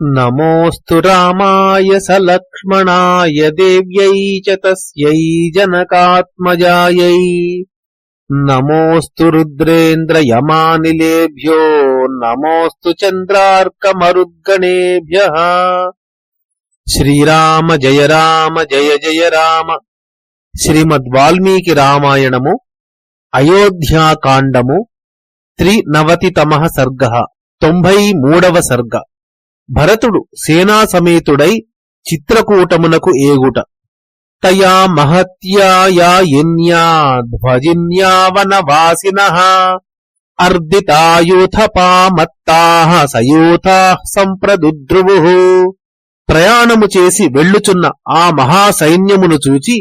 नमोऽस्तु रामाय सलक्ष्मणाय देव्यै च तस्यै जनकात्मजायै नमोऽस्तु रुद्रेन्द्रयमानिलेभ्यो नमोऽस्तु चन्द्रार्कमरुद्गणेभ्यः శ్రీరామ జయ రామ జయ జయ రామ శ్రీమద్వాల్మీకి రామాయణము అయోధ్యాకాండము త్రినవతితమ సర్గ తొంభై మూడవ సర్గ భరతుడు సేనా సమేతుడై చిత్రకూటమునకు ఏగుట. తయా మహత్యాయన్యా ధ్వజిన్యావనవాసిన అర్దితాయూథపామత్తా సయూథా సంప్రదుద్రువు. ప్రయాణము చేసి వెళ్ళుచున్న ఆ మహాసైన్యమును చూచి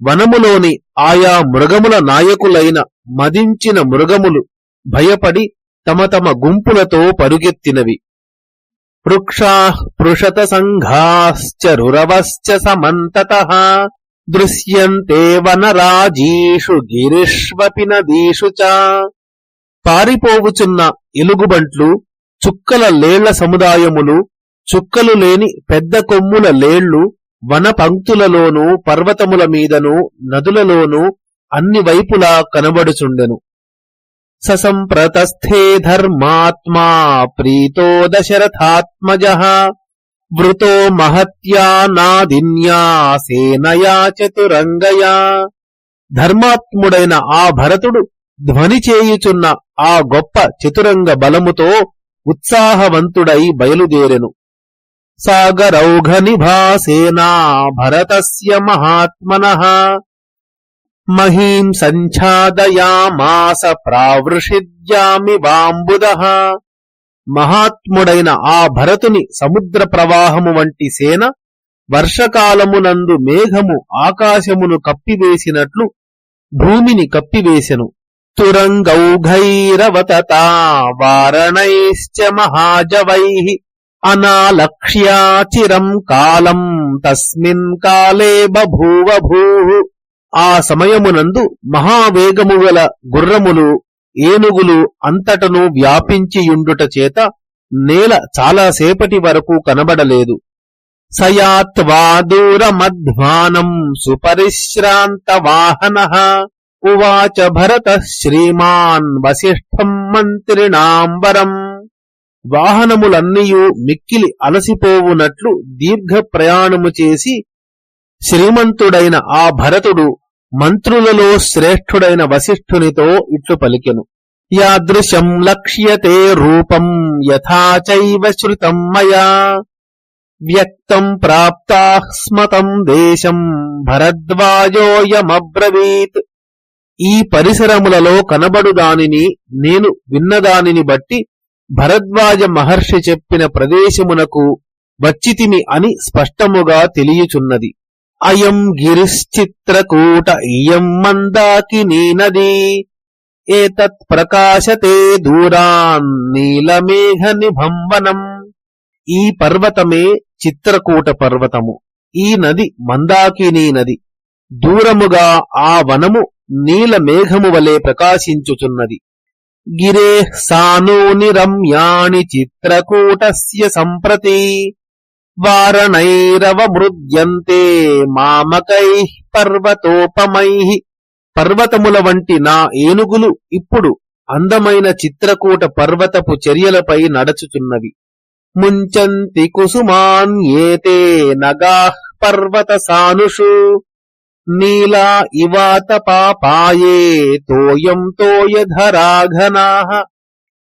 వనములోని ఆయా మృగముల నాయకులైన మదించిన మృగములు భయపడి తమ తమ గుంపులతో పరుగెత్తినవి. వృక్షా పృషత సంఘాశ్చ రురవశ్చ దృశ్యంతే వనరాజీషు గిరిష్వపి నదీషు చ పారిపోవుచున్న ఎలుగుబంట్లు చుక్కల లేళ్ళ సముదాయములు చుక్కలు లేని పెద్ద కొమ్ముల లేళ్ళు వన పంక్తులలోనూ పర్వతముల మీదను నదులలోనూ అన్ని వైపులా కనబడుచుండెను. ససంప్రతస్థే ధర్మాత్మా ప్రీతో దశరథాత్మజ వృతో మహత్యా నాదిన్యా సేనయా చతురంగయా ధర్మాత్ముడైన ఆ భరతుడు ధ్వని చేయుచున్న ఆ గొప్ప చతురంగ బలముతో ఉత్సాహవంతుడై బయలుదేరెను. సాగరౌఘ నిభాసేనా భరతస్య మహాత్మన మహీం సంఛాదయామాస ప్రావృషిద్యామి వాంబుద. మహాత్ముడైన ఆ భరతుని సముద్ర ప్రవాహము వంటి సేన వర్షకాలమునందు మేఘము ఆకాశమును కప్పివేసినట్లు భూమిని కప్పివేసెను. తురంగౌఘైరవతతా వారణైశ్చ మహాజవై అనాలక్ష్యాచిరం కాలం తస్మిన్ కాలే బభూవ భూ ఆ సమయమునందు మహావేగము గల గుర్రములు ఏనుగులు అంతటను వ్యాపించియుండుట చేత నేల చాలాసేపటి వరకు కనబడలేదు. సయాత్వా దూరమధ్వానం సుపరిశ్రాంత వాహన ఉవాచ భరత శ్రీమాన్ వశిష్ఠం మంత్రిణాంబరం. వాహనములన్నీయూ మిక్కిలి అలసిపోవునట్లు దీర్ఘ ప్రయాణము చేసి శ్రీమంతుడైన ఆ భరతుడు మంత్రులలో శ్రేష్ఠుడైన వశిష్ఠునితో ఇట్లు పలికెను. యాదృశం లక్ష్యతే రూపం యథాచైవ శృతం మయా. వ్యక్తం ప్రాప్తాస్మతం దేశం భరద్వాజోయమబ్రవీత్. ఈ పరిసరములలో కనబడు దానిని నేను విన్నదానిని బట్టి భరద్వాజ మహర్షి చెప్పిన ప్రదేశమునకు వచ్చితిమి అని స్పష్టముగా తెలియచున్నది. అయం గిరిశ్చిత్రకూట ఇయం మందాకినీ నదీ ఏతత్ ప్రకాశతే దూరాన్ నీలమేఘ నిభంవనం ఈ పర్వతమే చిత్రకూట పర్వతము. ఈ నది మందాకినీ నది దూరముగా ఆ వనము నీల మేఘము వలె ప్రకాశించుచున్నది. గిరే సానూని రమ్యాణి చిత్రకూటస్య సంప్రతి. వారణైరవమృద్యంతే మామకై పర్వతోపమై. పర్వతముల వంటి నా ఏనుగులు ఇప్పుడు అందమైన చిత్రకూట పర్వతపు చర్యలపై నడచుచున్నవి. ముంచంతి కుసుమాన్ ఏతే నగా పర్వత సానుషు. నీలా ఇవాత పాపాయే తోయం తోయధరాఘనాహ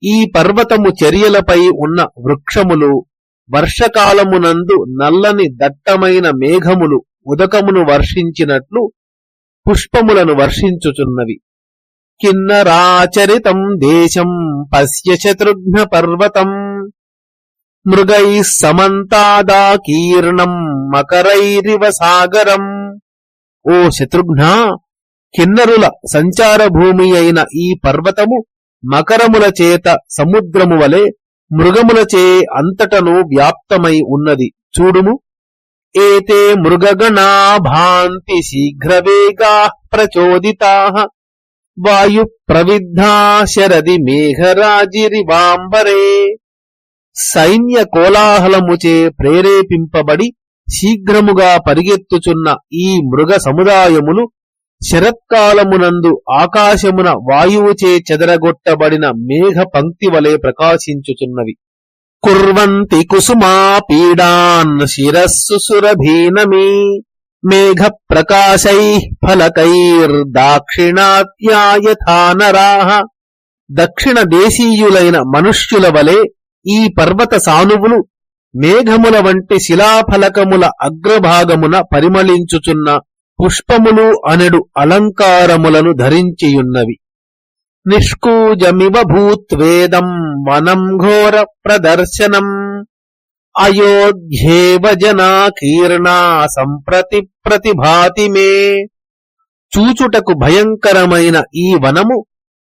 ఈ పర్వతము చర్యలపై ఉన్న వృక్షములు వర్షకాలమునందు నల్లని దట్టమైన మేఘములు ఉదకమును వర్షించినట్లు పుష్పములను వర్షించుచున్నవి. కిన్నరాచరితం దేశం పశ్య శత్రుఘ్న పర్వతం. మృగై సమంతాదాకీర్ణం మకరైరివ సాగరం. ఓ శత్రుఘ్న కిన్నరుల సంచార భూమి అయిన ఈ పర్వతము మకరముల చేత సముద్రము వలె మృగములచే అంతటను వ్యాప్తమై ఉన్నది. చూడుము. ఏతే మృగగణా భాంతి శీఘ్రవేగా ప్రచోదితా. వాయు ప్రవిద్ధా శరది మేఘరాజిరివాంబరే. సైన్య కోలాహలముచే ప్రేరేపింపబడి శీఘ్రముగా పరిగెత్తుచున్న ఈ మృగ సముదాయములు శరత్కాలమునందు ఆకాశమున వాయువుచే చెదరగొట్టబడిన మేఘ పంక్తి వలె ప్రకాశించుచున్నవి. కుర్వంతి కుసుమా పీడాన్ శిరస్సు సురభీనమీ మేఘ ప్రకాశై ఫలకైర్దాక్షిణాత్యాయథానరాహ దక్షిణ దేశీయులైన మనుష్యుల వలె ఈ పర్వత సానువులు మేఘముల వంటి శిలాఫలకముల అగ్రభాగమున పరిమళించుచున్న పుష్పములు అనెడు అలంకారములను ధరించియున్నవి. నిష్కూజమివ భూత్వేదం వనం ఘోర ప్రదర్శనం. అయోధ్యేవ జనాకీర్ణా సంప్రతి ప్రతిభాతి మే. చూచుటకు భయంకరమైన ఈ వనము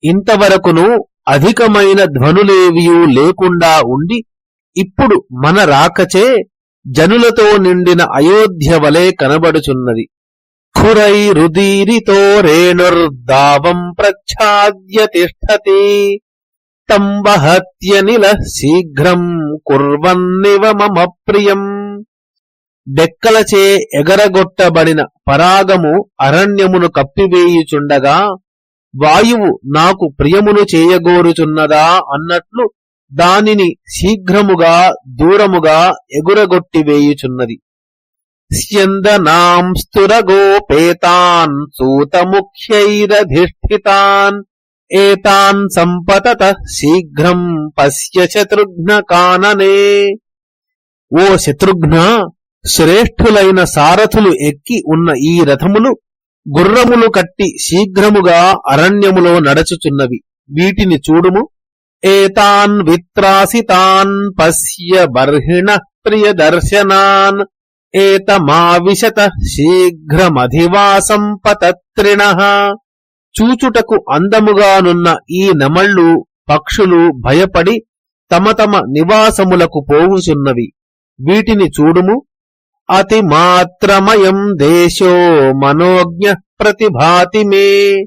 ఇంతవరకును అధికమైన ధ్వనులేవియూ లేకుండా ఉండి ఇప్పుడు మన రాకచే జనులతో నిండిన అయోధ్య వలె కనబడుచున్నది. ఖురైరుదీరితో రేణుర్దావం ప్రచ్ఛాద్య తిష్టతి. తంబహత్యనిల శీఘ్రం కుర్వన్నివ మమ ప్రియం. డెక్కలచే ఎగరగొట్టబడిన పరాగము అరణ్యమును కప్పివేయుచుండగా వాయువు నాకు ప్రియమును చేయగోరుచున్నదా అన్నట్లు దానిని శీఘ్రముగా దూరముగా ఎగురగొట్టివేయుచున్నది. స్యందనాంస్తురగోపేతాన్ సూతముఖ్యైరధిష్ఠితాన్ ఏతాన్ సంపతత శీఘ్రం పశ్య శత్రుఘ్న కాననే ఓ శత్రుఘ్న శ్రేష్ఠులైన సారథులు ఎక్కి ఉన్న ఈ రథములు గుర్రములు కట్టి శీఘ్రముగా అరణ్యములో నడచుచున్నవి. వీటిని చూడుము. ఏతాన్ విత్రాసితాన్ పశ్య బర్హిణ ప్రియదర్శనాన్. ఏతమావిశత శీఘ్రమధివాసం పతత్రిణ చూచుటకు అందముగానున్న ఈ నమళ్ళు పక్షులు భయపడి తమ తమ నివాసములకు పోవుచున్నవి. వీటిని చూడుము. అతిమాత్రమయం దేశో మనోజ్ఞ ప్రతిభాతి మే.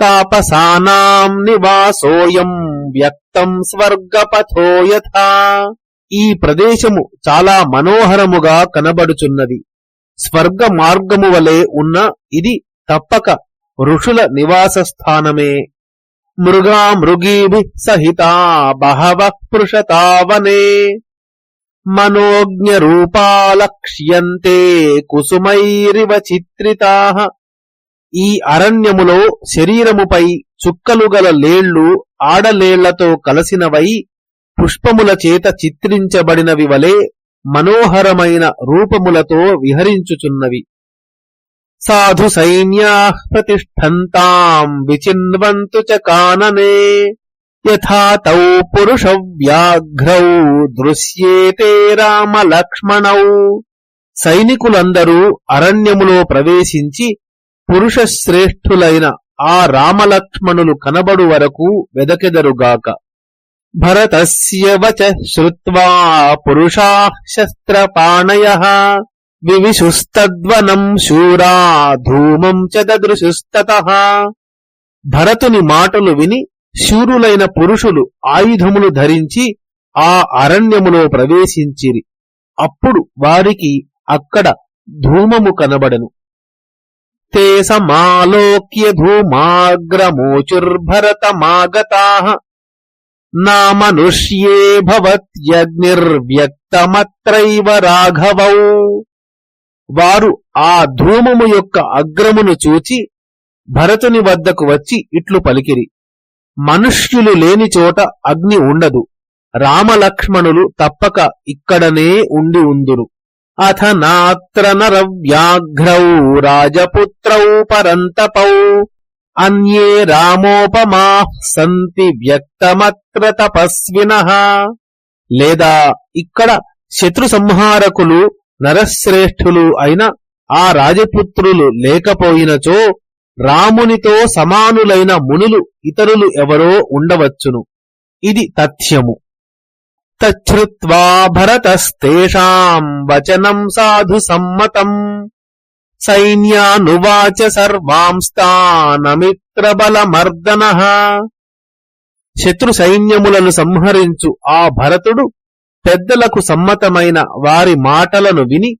తాపసానాం నివాసోయం వ్యక్తం స్వర్గపథో యథా. ఈ ప్రదేశము చాలా మనోహరముగా కనబడుచున్నది. స్వర్గ మార్గము వలె ఉన్న ఇది తప్పక ఋషుల నివాస స్థానమే మృగా మృగీభి సహిత బహవ పృషతావనే మనోజ్ఞ రూపాలక్ష్యంతే కుసుమైరివ చిత్రితా. ఈ అరణ్యములో శరీరముపై చుక్కలు గల లేళ్ళు ఆడలేళ్ళతో కలసినవై పుష్పముల చేత చిత్రించబడినవి వలె మనోహరమైన రూపములతో విహరించుచున్నవి. సాధు సైన్యా ప్రతిష్టంతాం విచిన్వంతు చ కాననే. యథా తౌ పురుష వ్యాఘ్రౌ దృశ్యేతే రామలక్ష్మణౌ. సైనికులందరూ అరణ్యములో ప్రవేశించి పురుషశ్రేష్ఠులైన ఆ రామలక్ష్మణులు కనబడు వరకు వెదకెదరుగాక. భరతస్య వచ శ్రుత్వా పురుషా శస్త్రపాణయ వివిశుస్తద్వనం శూరా ధూమం చ దదృశుస్తత భరతుని మాటలు విని శూరులైన పురుషులు ఆయుధములు ధరించి ఆ అరణ్యములో ప్రవేశించిరి. అప్పుడు వారికి అక్కడ ధూమము కనబడను. తే సమాలోక్య ధూమాగ్రమోచుర్భరతమాగతా। నామనుష్యే భవత్యగ్నిర్వ్యక్తమత్రైవ రాఘవౌ. వారు ఆ ధూమము యొక్క అగ్రమును చూచి భరతుని వద్దకు వచ్చి ఇట్లు పలికిరి. మనుష్యులు లేని చోట అగ్ని ఉండదు. రామలక్ష్మణులు తప్పక ఇక్కడనే ఉండి ఉందురు. అథ నాత్ర నరవ్యాఘ్రౌ రాజపుత్రౌ పరంతపౌ. అన్యే రామోపమా సంతి వ్యక్తమత్ర తపస్విన. లేదా ఇక్కడ శత్రు సంహారకులు నరశ్రేష్ఠులు అయిన ఆ రాజపుత్రులు లేకపోయినచో రామునితో సమానులైన మునులు ఇతరులు ఎవరో ఉండవచ్చును. ఇది తథ్యము. తచ్చుత్వా భరతస్తేషాం వచనం సాధు సమ్మతం. సైన్యానువాచ సర్వాంస్తానమిత్రబలమర్దన శత్రు సైన్యములను సంహరించు ఆ భరతుడు పెద్దలకు సమ్మతమైన వారి మాటలను విని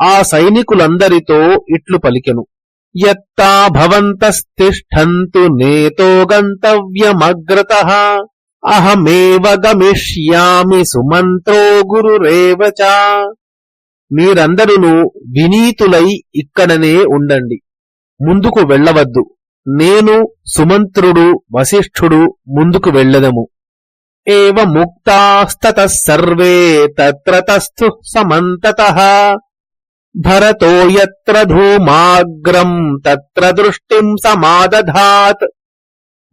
ఆ సైనికులందరితో ఇట్లు పలికెను. యత్తా భవంతస్తిష్టంతు నేతో గంతవ్యమగ్రత। అహమేవ గమిష్యామి సుమంత్రో గురురేవ మీరందరును మీరందరూ వినీతులై ఇక్కడనే ఉండండి. ముందుకు వెళ్ళవద్దు. నేను సుమంత్రుడు వశిష్ఠుడు ముందుకు వెళ్ళదము. ఏవ ముక్తాస్తత సర్వే తస్థు సమంతత. భరతో యత్ర ధూమాగ్రం తత్ర దృష్టిం సమాదధాత్.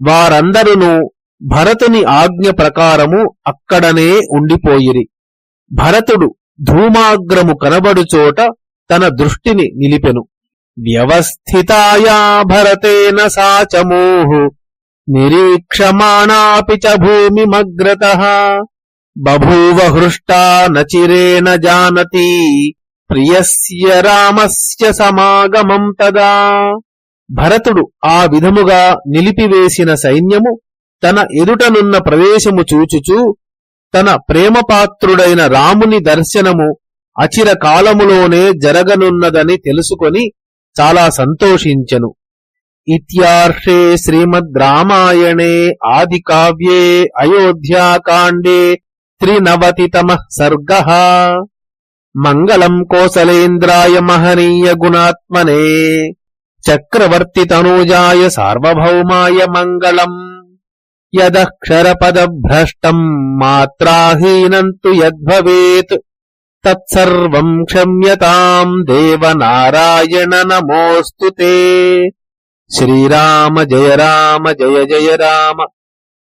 వారందరును భరతుని ఆజ్ఞ ప్రకారము అక్కడనే ఉండిపోయిరి. భరతుడు ధూమాగ్రము కనబడుచోట తన దృష్టిని నిలిపెను. వ్యవస్థితాయా భరతేన సాచమోహు. నిరీక్షమాణాపి చ భూమిమగ్రత. బభూవ హృష్టా నచిరేణ జానతి. ప్రియస్య రామస్య సమాగమం తదా. భరతుడు ఆ విధముగా నిలిపివేసిన సైన్యము తన ఎదుటనున్న ప్రవేశము చూచుచూ తన ప్రేమపాత్రుడైన రాముని దర్శనము అచిర కాలములోనే జరగనున్నదని తెలుసుకొని చాలా సంతోషించెను. ఇత్యార్షే శ్రీమద్ రామాయణే ఆది కావ్యే అయోధ్యాకాండే త్రినవతితమ సర్గ. మంగళం కోసలేంద్రాయ మహనీయ గుణాత్మనే. చక్రవర్తి తనూజాయ సార్వభౌమాయ మంగళం. यदक्षरपदभ्रष्टम् मात्राहीनम् तु यद्भवेत् तत्सर्वम् क्षम्यताम् देवनारायण नमोऽस्तु ते श्रीराम जय राम जय जय राम